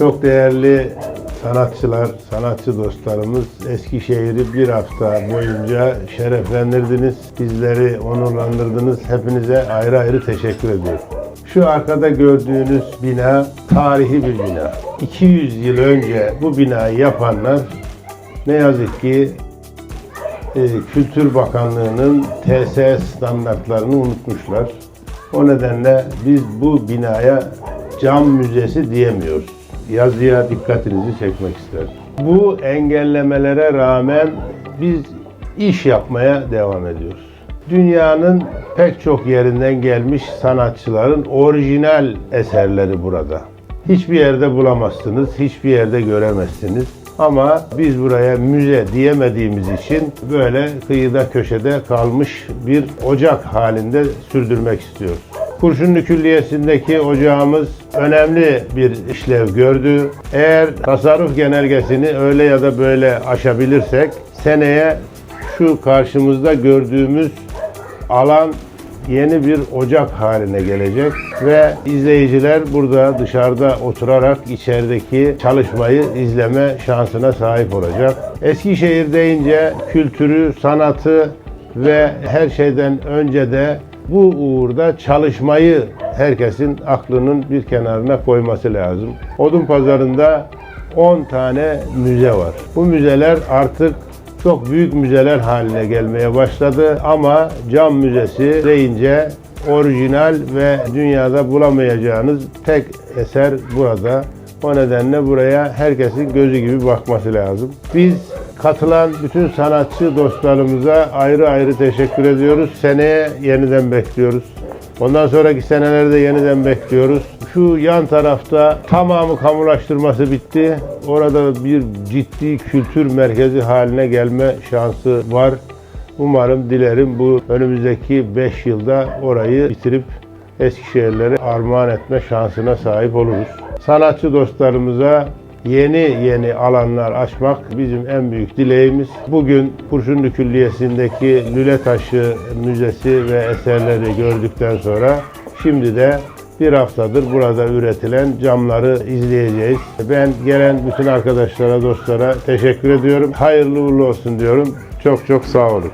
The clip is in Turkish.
Çok değerli sanatçılar, sanatçı dostlarımız Eskişehir'i bir hafta boyunca şereflendirdiniz. Bizleri onurlandırdınız. Hepinize ayrı ayrı teşekkür ediyorum. Şu arkada gördüğünüz bina tarihi bir bina. 200 yıl önce bu binayı yapanlar ne yazık ki e, Kültür Bakanlığı'nın TSS standartlarını unutmuşlar. O nedenle biz bu binaya cam müzesi diyemiyoruz. Yazıya dikkatinizi çekmek isterim. Bu engellemelere rağmen biz iş yapmaya devam ediyoruz. Dünyanın pek çok yerinden gelmiş sanatçıların orijinal eserleri burada. Hiçbir yerde bulamazsınız, hiçbir yerde göremezsiniz. Ama biz buraya müze diyemediğimiz için böyle kıyıda köşede kalmış bir ocak halinde sürdürmek istiyoruz. Kurşunlu Külliyesi'ndeki ocağımız önemli bir işlev gördü. Eğer tasarruf genelgesini öyle ya da böyle aşabilirsek seneye şu karşımızda gördüğümüz alan yeni bir ocak haline gelecek ve izleyiciler burada dışarıda oturarak içerideki çalışmayı izleme şansına sahip olacak. Eskişehir deyince kültürü, sanatı ve her şeyden önce de bu uğurda çalışmayı herkesin aklının bir kenarına koyması lazım. Odun pazarında 10 tane müze var. Bu müzeler artık çok büyük müzeler haline gelmeye başladı ama cam müzesi deyince orijinal ve dünyada bulamayacağınız tek eser burada. O nedenle buraya herkesin gözü gibi bakması lazım. Biz katılan bütün sanatçı dostlarımıza ayrı ayrı teşekkür ediyoruz. Seneye yeniden bekliyoruz. Ondan sonraki senelerde yeniden bekliyoruz. Şu yan tarafta tamamı kamulaştırması bitti. Orada bir ciddi kültür merkezi haline gelme şansı var. Umarım, dilerim bu önümüzdeki 5 yılda orayı bitirip Eskişehirlere armağan etme şansına sahip oluruz. Sanatçı dostlarımıza yeni yeni alanlar açmak bizim en büyük dileğimiz. Bugün Kurşunlu Külliyesi'ndeki Lüle Taşı Müzesi ve eserleri gördükten sonra şimdi de bir haftadır burada üretilen camları izleyeceğiz. Ben gelen bütün arkadaşlara, dostlara teşekkür ediyorum. Hayırlı uğurlu olsun diyorum. Çok çok sağ olun.